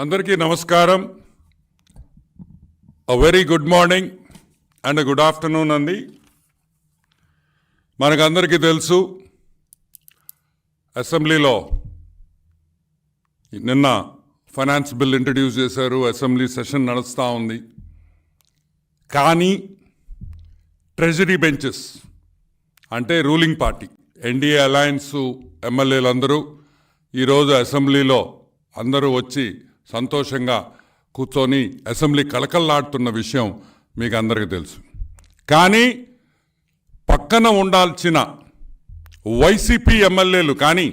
అందరికీ నమస్కారం. A very good morning and good afternoon అండి. మనకందరికీ తెలుసు అసెంబ్లీలో నిన్న ఫైనాన్స్ బిల్ ఇంట్రడ్యూస్ చేశారు అసెంబ్లీ సెషన్ నడుస్తూ ఉంది. కానీ ట్రెజరీ బెంచెస్ అంటే రూలింగ్ పార్టీ ఎన్డీఏ అలయన్స్ ఎమ్మెల్యేలందరూ ఈరోజు అసెంబ్లీలో అందరూ వచ్చి సంతోషంగా కూర్చొని అసెంబ్లీ కలకల్లాడుతున్న విషయం మీకు అందరికీ తెలుసు. కానీ పక్కన ఉండాల్సిన వైసీపీ ఎమ్మెల్యేలు కానీ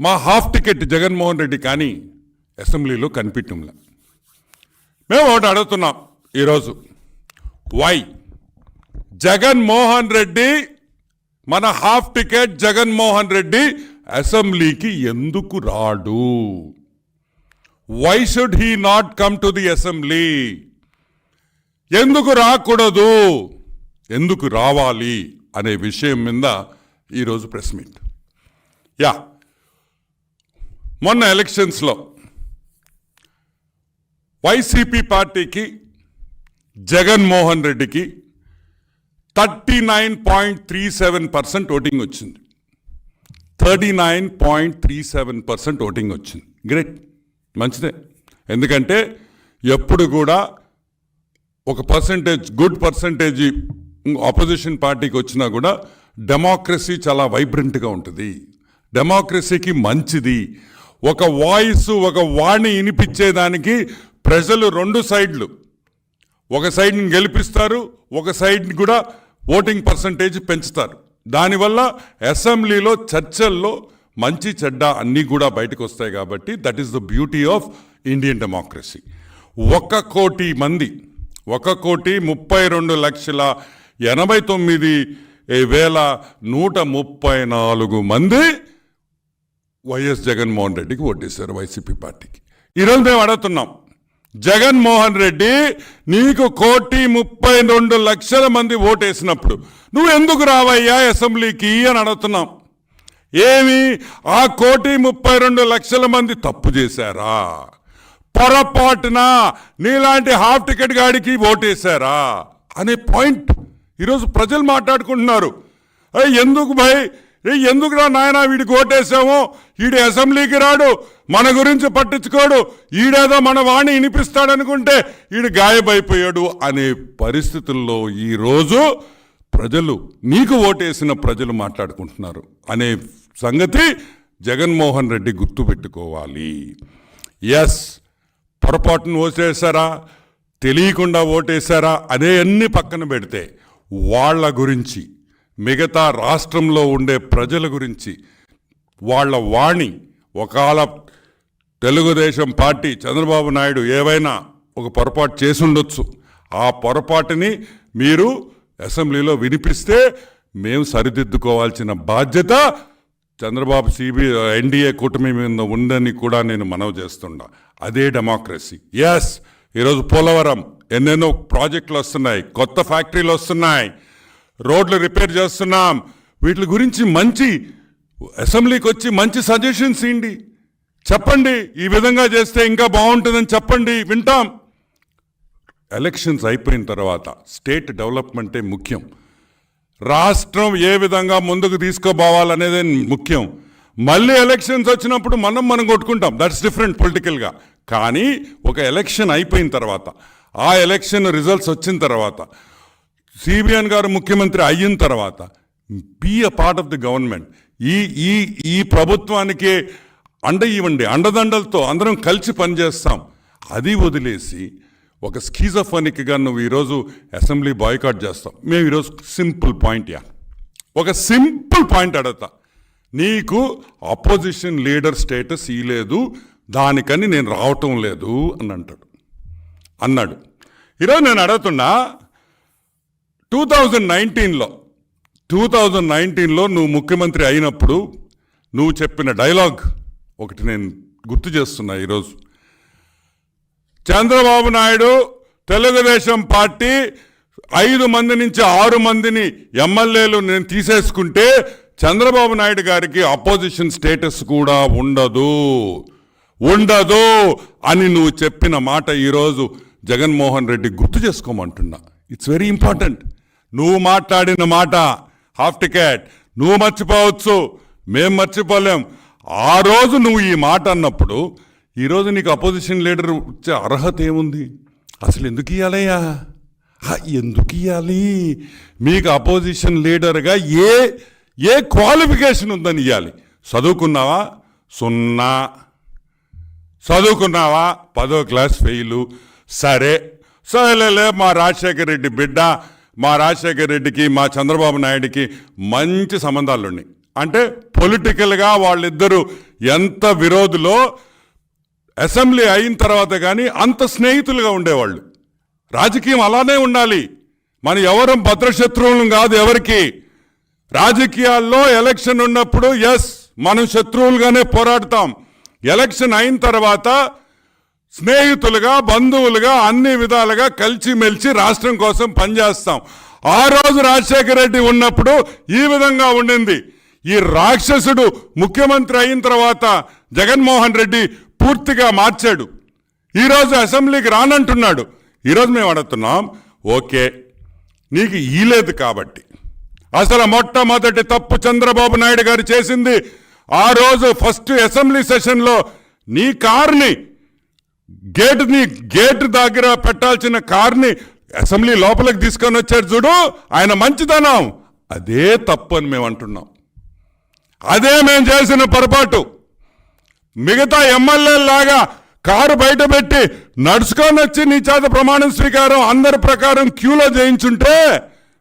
మా హాఫ్ టికెట్ జగన్మోహన్ రెడ్డి కానీ అసెంబ్లీలో కనిపించంలే మేము ఒకటి అడుగుతున్నాం ఈరోజు. వై? జగన్మోహన్ రెడ్డి మన హాఫ్ టికెట్ జగన్మోహన్ రెడ్డి అసెంబ్లీకి ఎందుకు రాడు? Why should he not come to the assembly ఎందుకు రాకూడదు? ఎందుకు రావాలి అనే విషయం మీద ఈరోజు ప్రెస్ మీట్. యా. మొన్న ఎలక్షన్స్లో వైసీపీ పార్టీకి జగన్మోహన్ రెడ్డికి thirty nine point three seven percent voting వచ్చింది. Thirty nine point three seven percent voting వచ్చింది. గ్రేట్. మంచిదే. ఎందుకంటే ఎప్పుడు కూడా ఒక పర్సంటేజ్ గుడ్ పర్సంటేజ్ ఆపోజిషన్ పార్టీకి వచ్చినా కూడా డెమోక్రసీ చాలా వైబ్రెంట్గా ఉంటుంది. డెమోక్రసీకి మంచిది. ఒక వాయిస్ ఒక వాణి వినిపించేదానికి ప్రజలు రెండు సైడ్లు ఒక సైడ్ని గెలిపిస్తారు ఒక సైడ్ని కూడా ఓటింగ్ పర్సంటేజ్ పెంచుతారు. దానివల్ల అసెంబ్లీలో చర్చల్లో మంచి చెడ్డ అన్నీ కూడా బయటకు వస్తాయి కాబట్టి that is the beauty of Indian democracy ఒక కోటి మంది ఒక కోటి ముప్పై రెండు లక్షల ఎనభై తొమ్మిది వేల నూట ముప్పై నాలుగు మంది వైఎస్ జగన్మోహన్ రెడ్డికి ఓటేశారు వైసీపీ పార్టీకి. ఈరోజు మేము అడుగుతున్నాం జగన్మోహన్ రెడ్డి నీకు కోటి ముప్పై రెండు లక్షల మంది ఓటేసినప్పుడు నువ్వు ఎందుకు రావయ్యా అసెంబ్లీకి అని అడుగుతున్నాం. ఏమి? ఆ కోటి ముప్పై రెండు లక్షల మంది తప్పు చేశారా? పొరపాటున నీలాంటి హాఫ్ టికెట్ గాడికి ఓటేశారా? అనే పాయింట్ ఈరోజు ప్రజలు మాట్లాడుకుంటున్నారు. ఎందుకు భయ్? ఏ ఎందుకురా నాయన వీడికి ఓటేసాము వీడి అసెంబ్లీకి రాడు మన గురించి పట్టించుకోడు ఈడేదో మన వాణి వినిపిస్తాడనుకుంటే ఈడు గాయబైపోయాడు అనే పరిస్థితుల్లో ఈరోజు ప్రజలు నీకు ఓటేసిన ప్రజలు మాట్లాడుకుంటున్నారు అనే సంగతి జగన్మోహన్ రెడ్డి గుర్తుపెట్టుకోవాలి ఎస్ పొరపాటును ఓసేసారా తెలియకుండా ఓటేశారా? అనే అన్ని పక్కన పెడితే వాళ్ళ గురించి మిగతా రాష్ట్రంలో ఉండే ప్రజల గురించి వాళ్ళ వాణి ఒకవేళ తెలుగుదేశం పార్టీ చంద్రబాబు నాయుడు ఏవైనా ఒక పొరపాటు చేసి ఉండొచ్చు ఆ పొరపాటుని మీరు అసెంబ్లీలో వినిపిస్తే మేము సరిదిద్దుకోవాల్సిన బాధ్యత చంద్రబాబు సిబి ఎన్డీఏ కూటమి మీద ఉందని కూడా నేను మనవి చేస్తుండా. అదే డెమోక్రసీ ఎస్ ఈరోజు పోలవరం ఎన్నెన్నో ప్రాజెక్టులు వస్తున్నాయి కొత్త ఫ్యాక్టరీలు వస్తున్నాయి రోడ్లు రిపేర్ చేస్తున్నాం. వీటి గురించి మంచి అసెంబ్లీకి వచ్చి మంచి సజెషన్స్ ఇవ్వండి చెప్పండి ఈ విధంగా చేస్తే ఇంకా బాగుంటుందని చెప్పండి వింటాం. ఎలక్షన్స్ అయిపోయిన తర్వాత స్టేట్ డెవలప్మెంటే ముఖ్యం. రాష్ట్రం ఏ విధంగా ముందుకు తీసుకోబోవాలనేది ముఖ్యం. మళ్ళీ ఎలక్షన్స్ వచ్చినప్పుడు మనం మనం కొట్టుకుంటాం. దట్స్ డిఫరెంట్ పొలిటికల్గా కానీ ఒక ఎలక్షన్ అయిపోయిన తర్వాత ఆ ఎలక్షన్ రిజల్ట్స్ వచ్చిన తర్వాత సిబిఎన్ గారు ముఖ్యమంత్రి అయిన తర్వాత be a part of the government ఈ ఈ ఈ ప్రభుత్వానికి అండ ఇవ్వండి. అండదండలతో అందరం కలిసి పనిచేస్తాం. అది వదిలేసి ఒక స్కీజఫోనిక్గా నువ్వు ఈరోజు అసెంబ్లీ బాయ్కాట్ చేస్తావు. మేము ఈరోజు సింపుల్ పాయింట్ యా. ఒక సింపుల్ పాయింట్ అడుగుతా. నీకు అపోజిషన్ లీడర్ స్టేటస్ ఇలేదు దానికని నేను రావటం లేదు అని అంటాడు. అన్నాడు. ఈరోజు నేను అడుగుతున్నా టూ థౌజండ్ నైన్టీన్లో టూ థౌజండ్ నైన్టీన్లో నువ్వు ముఖ్యమంత్రి అయినప్పుడు నువ్వు చెప్పిన డైలాగ్ ఒకటి నేను గుర్తు చేస్తున్నా ఈరోజు. చంద్రబాబు నాయుడు తెలుగుదేశం పార్టీ ఐదు మంది నుంచి ఆరు మందిని ఎమ్మెల్యేలు నేను తీసేసుకుంటే చంద్రబాబు నాయుడు గారికి అపోజిషన్ స్టేటస్ కూడా ఉండదు. ఉండదు అని నువ్వు చెప్పిన మాట ఈరోజు జగన్మోహన్ రెడ్డి గుర్తు చేసుకోమంటున్నా. ఇట్స్ వెరీ ఇంపార్టెంట్ నువ్వు మాట్లాడిన మాట హాఫ్ టికెట్ నువ్వు మర్చిపోవచ్చు. మేం మర్చిపోలేం. ఆ రోజు నువ్వు ఈ మాట అన్నప్పుడు ఈరోజు నీకు అపోజిషన్ లీడర్ వచ్చే అర్హత ఏముంది? అసలు ఎందుకు ఇవ్వాలయ్యా ఎందుకు ఇవ్వాలి మీకు అపోజిషన్ లీడర్గా ఏ ఏ క్వాలిఫికేషన్ ఉందని ఇవ్వాలి చదువుకున్నావా? సున్నా. చదువుకున్నావా? పదో క్లాస్ ఫెయిలు సరే. సరేలే మా రాజశేఖర రెడ్డి బిడ్డ మా రాజశేఖర రెడ్డికి మా చంద్రబాబు నాయుడికి మంచి సంబంధాలు ఉన్నాయి అంటే పొలిటికల్గా వాళ్ళిద్దరూ ఎంత విరోధులో అసెంబ్లీ అయిన తర్వాత కానీ అంత స్నేహితులుగా ఉండేవాళ్ళు. రాజకీయం అలానే ఉండాలి. మన ఎవరం భద్రశత్రువులు కాదు ఎవరికి. రాజకీయాల్లో ఎలక్షన్ ఉన్నప్పుడు ఎస్ మనం శత్రువులుగానే పోరాడతాం. ఎలక్షన్ అయిన తర్వాత స్నేహితులుగా బంధువులుగా అన్ని విధాలుగా కలిసిమెలిసి రాష్ట్రం కోసం పనిచేస్తాం. ఆ రోజు రాజశేఖర రెడ్డి ఉన్నప్పుడు ఈ విధంగా ఉండింది. ఈ రాక్షసుడు ముఖ్యమంత్రి అయిన తర్వాత జగన్మోహన్ రెడ్డి పూర్తిగా మార్చాడు. ఈరోజు అసెంబ్లీకి రానంటున్నాడు. ఈరోజు మేము అడుగుతున్నాం ఓకే నీకు ఈలేదు కాబట్టి. అసలు మొట్టమొదటి తప్పు చంద్రబాబు నాయుడు గారు చేసింది ఆ రోజు ఫస్ట్ అసెంబ్లీ సెషన్లో నీ కార్ని గేటుని గేట్ దగ్గర పెట్టాల్సిన కార్ని అసెంబ్లీ లోపలికి తీసుకొని వచ్చాడు చూడు ఆయన మంచిదనం అదే తప్పు అని మేము అంటున్నాం. అదే మేము చేసిన పొరపాటు. మిగతా ఎమ్మెల్యే లాగా కారు బయట పెట్టి నడుచుకొని వచ్చి నీ చేత ప్రమాణం స్వీకారం అందరి ప్రకారం క్యూలో చేయించుంటే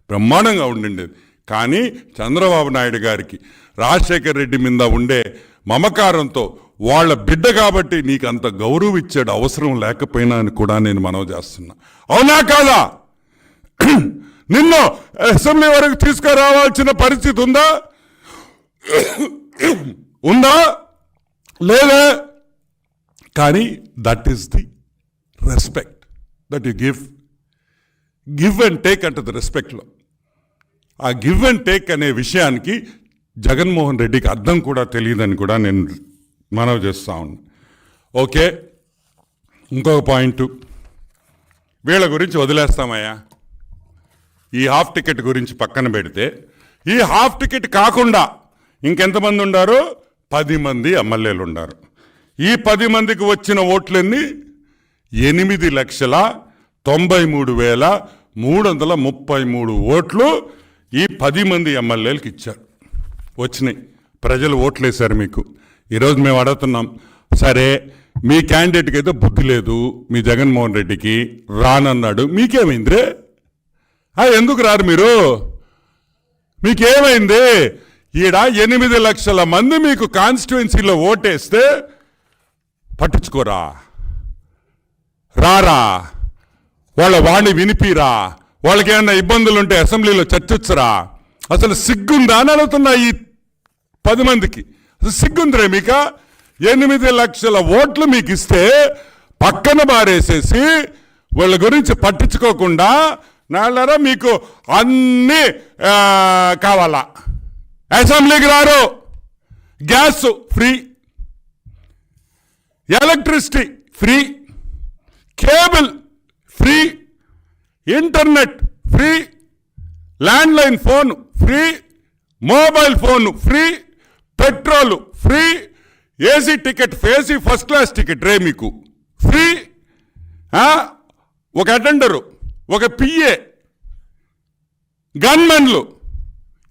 బ్రహ్మాండంగా ఉండిండేది. కానీ చంద్రబాబు నాయుడు గారికి రాజశేఖర్ రెడ్డి మీద ఉండే మమకారంతో వాళ్ళ బిడ్డ కాబట్టి నీకు అంత గౌరవం ఇచ్చాడు అవసరం లేకపోయినా అని కూడా నేను మనవి చేస్తున్నా. అవునా కాదా? నిన్ను అసెంబ్లీ వరకు తీసుకురావాల్సిన పరిస్థితి ఉందా? ఉందా? లేదా. కానీ that is the respect that you give give and take అంటది రెస్పెక్ట్లో ఆ గివ్ అండ్ టేక్ అనే విషయానికి జగన్మోహన్ రెడ్డికి అర్థం కూడా తెలియదని కూడా నేను మనవి చేస్తా ఉన్నాను ఓకే. ఇంకొక పాయింట్. వీళ్ళ గురించి వదిలేస్తామయ్యా. ఈ హాఫ్ టికెట్ గురించి పక్కన పెడితే ఈ హాఫ్ టికెట్ కాకుండా ఇంకెంతమంది ఉండారో? పది మంది ఎమ్మెల్యేలు ఉన్నారు ఈ పది మందికి వచ్చిన ఓట్లన్నీ? ఎనిమిది లక్షల తొంభై మూడు వేల మూడు వందల ముప్పై మూడు ఓట్లు ఈ పది మంది ఎమ్మెల్యేలకు ఇచ్చారు. వచ్చినాయి. ప్రజలు ఓట్లేశారు మీకు. ఈరోజు మేము అడుగుతున్నాం సరే మీ క్యాండిడేట్కి అయితే బుద్ధి లేదు మీ జగన్మోహన్ రెడ్డికి రానన్నాడు మీకేమైంది రే? ఎందుకు రారు మీరు? మీకేమైంది? ఈడ ఎనిమిది లక్షల మంది మీకు కాన్స్టిట్యున్సీలో ఓటేస్తే పట్టించుకోరా. రారా. వాళ్ళ వాణి వినిపిరా. వాళ్ళకి ఏమైనా ఇబ్బందులు ఉంటే అసెంబ్లీలో చర్చించరా అసలు సిగ్గుందా అని అడుగుతున్నా ఈ పది మందికి. అసలు సిగ్గుందిరే మీక? ఎనిమిది లక్షల ఓట్లు మీకు ఇస్తే పక్కన బారేసేసి వాళ్ళ గురించి పట్టించుకోకుండా నాళ్ళరా మీకు అన్నీ కావాలా? అసెంబ్లీకి రారు. Gas free. Electricity free. Cable free. Internet free. Landline phone free. Mobile phone free. Petrol free. AC ticket AC first class ticket రే మీకు. ఫ్రీ. ఒక అటెండరు ఒక పిఏ గన్మెన్లు.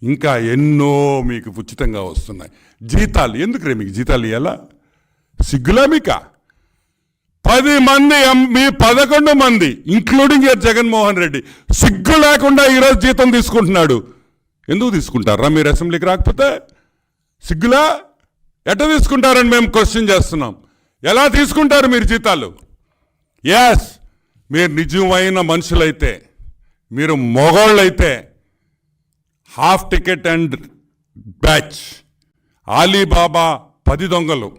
ఇంకా ఎన్నో మీకు ఉచితంగా వస్తున్నాయి. జీతాలు ఎందుకు రే మీకు జీతాలు ఇవ్వాలా సిగ్గులా మీకా? పది మంది మీ పదకొండు మంది ఇంక్లూడింగ్ యర్ జగన్మోహన్ రెడ్డి సిగ్గు లేకుండా ఈరోజు జీతం తీసుకుంటున్నాడు. ఎందుకు తీసుకుంటారా? మీరు అసెంబ్లీకి రాకపోతే? సిగ్గులా? ఎట్ట తీసుకుంటారని మేము క్వశ్చన్ చేస్తున్నాం. ఎలా తీసుకుంటారు మీరు జీతాలు? ఎస్ మీరు నిజమైన మనుషులైతే మీరు మొగోళ్ళైతే half ticket and batch. Ali Baba పది దొంగలు.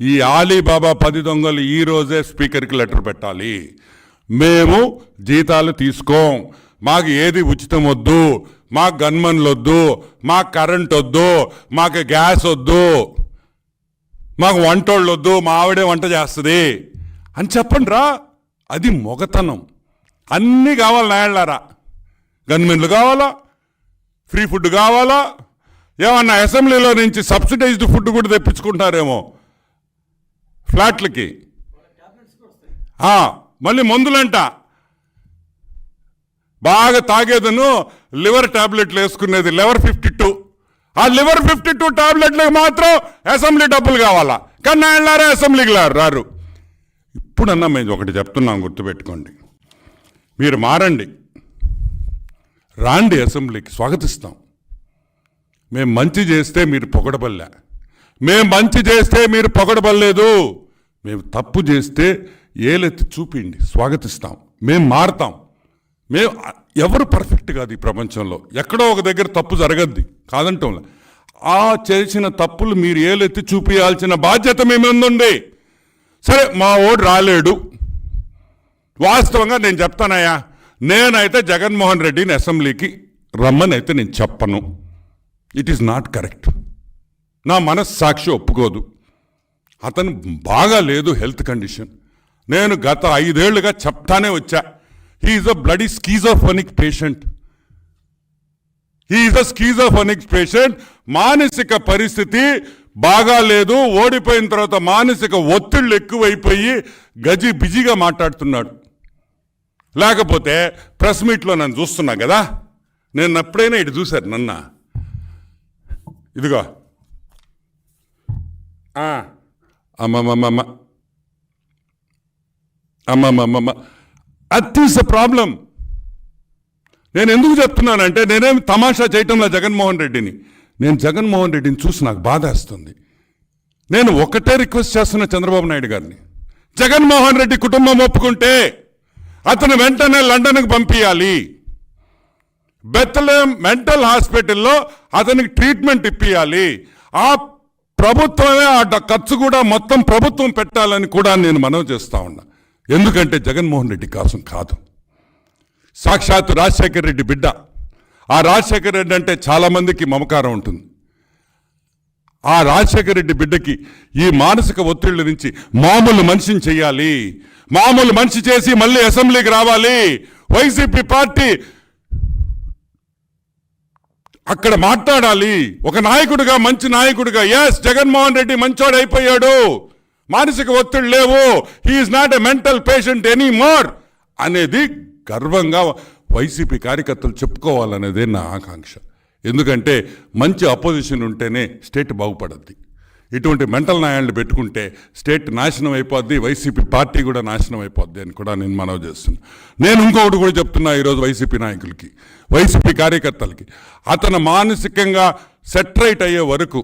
ఈ ఆలీబాబా పది దొంగలు ఈరోజే స్పీకర్కి లెటర్ పెట్టాలి. మేము జీతాలు తీసుకోం. మాకు ఏది ఉచితం వద్దు. మాకు గన్మన్లు వద్దు. మాకు కరెంట్ వద్దు. మాకు గ్యాస్ వద్దు. మాకు వంటోళ్ళు వద్దు. మా ఆవిడే వంట చేస్తుంది. అని చెప్పండి రా. అది మొగతనం. అన్నీ కావాలి నాయళ్ళారా గన్మెన్లు కావాలా? ఫ్రీ ఫుడ్ కావాలా? ఏమన్నా అసెంబ్లీలో నుంచి సబ్సిడైజ్డ్ ఫుడ్ కూడా తెప్పించుకుంటారేమో? ఫ్లాట్లకి. మళ్ళీ మందులంట. బాగా తాగేదను లివర్ టాబ్లెట్లు వేసుకునేది లివర్ ఫిఫ్టీ టూ. ఆ లివర్ ఫిఫ్టీ టూ టాబ్లెట్లకు మాత్రం అసెంబ్లీ డబ్బులు కావాలా? కానీ ఆయన అసెంబ్లీకి రారు. ఇప్పుడన్నా మేము ఒకటి చెప్తున్నాం గుర్తుపెట్టుకోండి. మీరు మారండి. రాండి అసెంబ్లీకి స్వాగతిస్తాం. మేము మంచి చేస్తే మీరు పొగడబల్లా. మేము మంచి చేస్తే మీరు పొగడబల్లేదు. మేము తప్పు చేస్తే ఏలెత్తి చూపిండి స్వాగతిస్తాం. మేము మారతాం. మేము ఎవరు పర్ఫెక్ట్ కాదు ఈ ప్రపంచంలో. ఎక్కడో ఒక దగ్గర తప్పు జరగద్ది. కాదంటంలే ఆ చేసిన తప్పులు మీరు ఏలెత్తి చూపించాల్సిన బాధ్యత మేముందుండి సరే మా ఓడు రాలేడు. వాస్తవంగా నేను చెప్తానయ్యా. నేనైతే జగన్మోహన్ రెడ్డిని అసెంబ్లీకి రమ్మని అయితే నేను చెప్పను. ఇట్ ఈస్ నాట్ కరెక్ట్ నా మనస్సాక్షి ఒప్పుకోదు. అతను బాగా లేదు హెల్త్ కండిషన్. నేను గత ఐదేళ్ళుగా చెప్తానే వచ్చా. He is a bloody schizophrenic patient he is a schizophrenic patient మానసిక పరిస్థితి బాగా లేదు. ఓడిపోయిన తర్వాత మానసిక ఒత్తిళ్ళు ఎక్కువైపోయి గజి బిజీగా మాట్లాడుతున్నాడు. లేకపోతే ప్రెస్ మీట్లో నన్ను చూస్తున్నా కదా? నేను ఎప్పుడైనా ఇటు చూశారు నన్న. ఇదిగో. అమ్మమ్మమ్మ. అమ్మమ్మమ్మమ్మ అమ్మమ్మమ్మమ్మ అట్ ఈస్ ద ప్రాబ్లం నేను ఎందుకు చెప్తున్నానంటే నేనేం తమాషా చేయటంలో జగన్మోహన్ రెడ్డిని. నేను జగన్మోహన్ రెడ్డిని చూసి నాకు బాధేస్తుంది నేను ఒకటే రిక్వెస్ట్ చేస్తున్నా చంద్రబాబు నాయుడు గారిని. జగన్మోహన్ రెడ్డి కుటుంబం ఒప్పుకుంటే అతను వెంటనే లండన్కి పంపించాలి బెత్తలేం మెంటల్ హాస్పిటల్లో అతనికి ట్రీట్మెంట్ ఇప్పించాలి ఆ ప్రభుత్వమే ఆ ఖర్చు కూడా మొత్తం ప్రభుత్వం పెట్టాలని కూడా నేను మనవి చేస్తా ఉన్నా. ఎందుకంటే జగన్మోహన్ రెడ్డి కోసం కాదు. సాక్షాత్తు రాజశేఖర రెడ్డి బిడ్డ. ఆ రాజశేఖర రెడ్డి అంటే చాలామందికి మమకారం ఉంటుంది. ఆ రాజశేఖర రెడ్డి బిడ్డకి ఈ మానసిక ఒత్తిళ్ళ నుంచి మామూలు మనిషిని చేయాలి. మామూలు మనిషి చేసి మళ్ళీ అసెంబ్లీకి రావాలి. వైసీపీ పార్టీ అక్కడ మాట్లాడాలి. ఒక నాయకుడిగా మంచి నాయకుడిగా. ఎస్ జగన్మోహన్ రెడ్డి మంచోడు అయిపోయాడు. మానసిక ఒత్తిడి లేవు. He is not a mental patient any more అనేది గర్వంగా వైసీపీ కార్యకర్తలు చెప్పుకోవాలనేదే నా ఆకాంక్ష. ఎందుకంటే మంచి అపోజిషన్ ఉంటేనే స్టేట్ బాగుపడద్ది. ఇటువంటి మెంటల్ న్యాయాలను పెట్టుకుంటే స్టేట్ నాశనం అయిపోద్ది వైసీపీ పార్టీ కూడా నాశనం అయిపోద్ది అని కూడా నేను మనవి చేస్తున్నా. నేను ఇంకొకటి కూడా చెప్తున్నా ఈరోజు వైసీపీ నాయకులకి వైసీపీ కార్యకర్తలకి. అతను మానసికంగా సెటరైట్ అయ్యే వరకు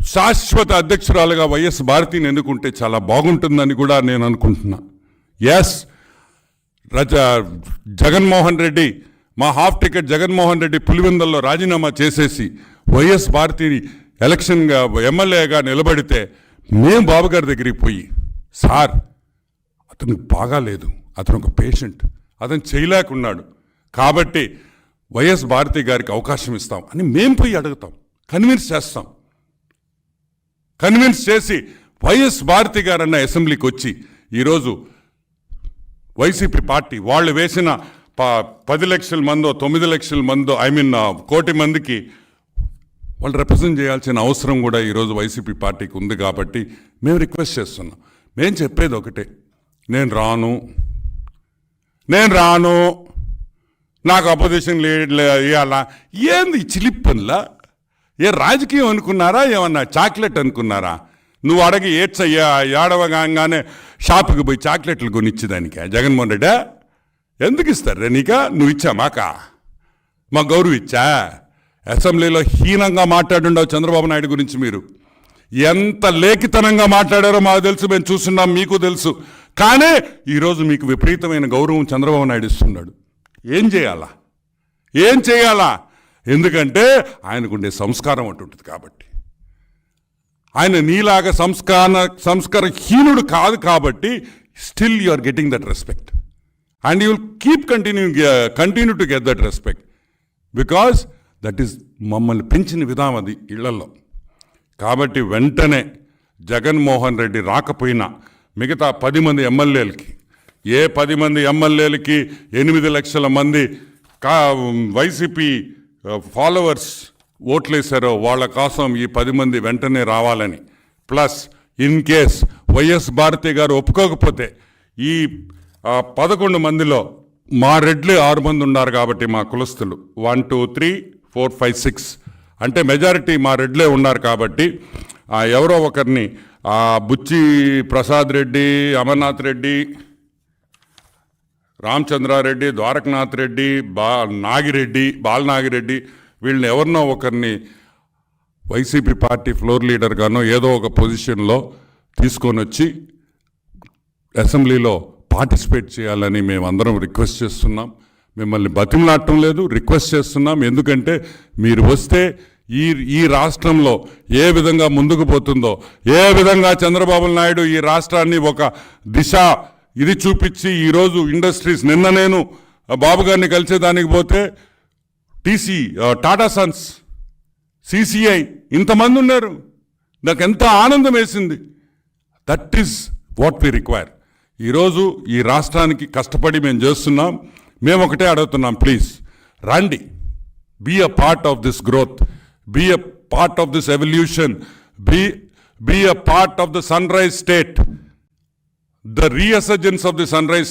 శాశ్వత అధ్యక్షురాలుగా వైఎస్ భారతిని ఎన్నుకుంటే చాలా బాగుంటుందని కూడా నేను అనుకుంటున్నా. ఎస్ రజ జగన్మోహన్ రెడ్డి మా హాఫ్ టికెట్ జగన్మోహన్ రెడ్డి పులివెందల్లో రాజీనామా చేసేసి వైఎస్ భారతిని ఎలక్షన్గా ఎమ్మెల్యేగా నిలబడితే మేము బాబుగారి దగ్గరికి పోయి సార్ అతనికి బాగాలేదు అతను ఒక పేషెంట్. అతను చేయలేకున్నాడు. కాబట్టి వైఎస్ భారతి గారికి అవకాశం ఇస్తాం అని మేము పోయి అడుగుతాం. కన్విన్స్ చేస్తాం. కన్విన్స్ చేసి వైఎస్ భారతి గారన్న అసెంబ్లీకి వచ్చి ఈరోజు వైసీపీ పార్టీ వాళ్ళు వేసిన పది లక్షల మందో తొమ్మిది లక్షల మందో ఐ మీన్ కోటి మందికి వాళ్ళు రిప్రజెంట్ చేయాల్సిన అవసరం కూడా ఈరోజు వైసీపీ పార్టీకి ఉంది కాబట్టి మేము రిక్వెస్ట్ చేస్తున్నాం. మేము చెప్పేది ఒకటే. నేను రాను. నేను రాను. నాకు అపోజిషన్ ఇవ్వాలా ఏంది చిలిప్ పనులా ఏ రాజకీయం అనుకున్నారా? ఏమన్నా చాక్లెట్ అనుకున్నారా? నువ్వు అడగి ఏడ్చయ్యా ఏడవగానే షాపుకి పోయి చాక్లెట్లు కొనిచ్చేదానికి? జగన్మోహన్ రెడ్డి? ఎందుకు ఇస్తారు నీక? నువ్వు ఇచ్చా మాకా? మా గౌరవ ఇచ్చా? అసెంబ్లీలో హీనంగా మాట్లాడుండవు చంద్రబాబు నాయుడు గురించి మీరు. ఎంత లేఖితనంగా మాట్లాడారో మాకు తెలుసు మేము చూస్తున్నాం మీకు తెలుసు. కానీ ఈరోజు మీకు విపరీతమైన గౌరవం చంద్రబాబు నాయుడు ఇస్తున్నాడు. ఏం చేయాలా? ఏం చేయాలా? ఎందుకంటే ఆయనకుండే సంస్కారం అటుంటుంది కాబట్టి. ఆయన నీలాగా సంస్కార సంస్కారహీనుడు కాదు కాబట్టి still you are getting that respect and you will keep continue continue to get that respect because that is మమ్మల్ని పెంచిన విధానం అది ఇళ్ళలో. కాబట్టి వెంటనే జగన్మోహన్ రెడ్డి రాకపోయినా మిగతా పది మంది ఎమ్మెల్యేలకి ఏ పది మంది ఎమ్మెల్యేలకి ఎనిమిది లక్షల మంది కా వైసీపీ ఫాలోవర్స్ ఓట్లేశారో వాళ్ళ కోసం ఈ పది మంది వెంటనే రావాలని. Plus in case YS Bharathi గారు ఒప్పుకోకపోతే ఈ ఆ, పదకొండు మందిలో మా రెడ్లే ఆరు మంది ఉన్నారు కాబట్టి మా కులస్తులు. One two three four five six అంటే మెజారిటీ మా రెడ్లే ఉన్నారు కాబట్టి ఎవరో ఒకరిని ఆ, బుచ్చి ప్రసాద్ రెడ్డి అమర్నాథ్ రెడ్డి రామచంద్రారెడ్డి ద్వారకనాథ్ రెడ్డి బా నాగిరెడ్డి బాలనాగిరెడ్డి వీళ్ళని ఎవరినో ఒకరిని వైసీపీ పార్టీ ఫ్లోర్ లీడర్గానో ఏదో ఒక పొజిషన్లో తీసుకొని వచ్చి అసెంబ్లీలో పార్టిసిపేట్ చేయాలని మేమందరం రిక్వెస్ట్ చేస్తున్నాం. మిమ్మల్ని బతిమలాడటం లేదు రిక్వెస్ట్ చేస్తున్నాం. ఎందుకంటే మీరు వస్తే ఈ ఈ రాష్ట్రంలో ఏ విధంగా ముందుకు పోతుందో ఏ విధంగా చంద్రబాబు నాయుడు ఈ రాష్ట్రాన్ని ఒక దిశ ఇది చూపించి ఈరోజు ఇండస్ట్రీస్ నిన్న నేను బాబు గారిని కలిసేదానికి పోతే టీసీ టాటా సన్స్ సిసిఐ ఇంతమంది ఉన్నారు. నాకు ఎంత ఆనందం వేసింది. That is what we require. ఈరోజు ఈ రాష్ట్రానికి కష్టపడి మేము చేస్తున్నాం. మేము ఒకటే అడుగుతున్నాం ప్లీజ్ రండి. Be a part of this growth be a part of this evolution be be a part of the sun rise state the of the sun rise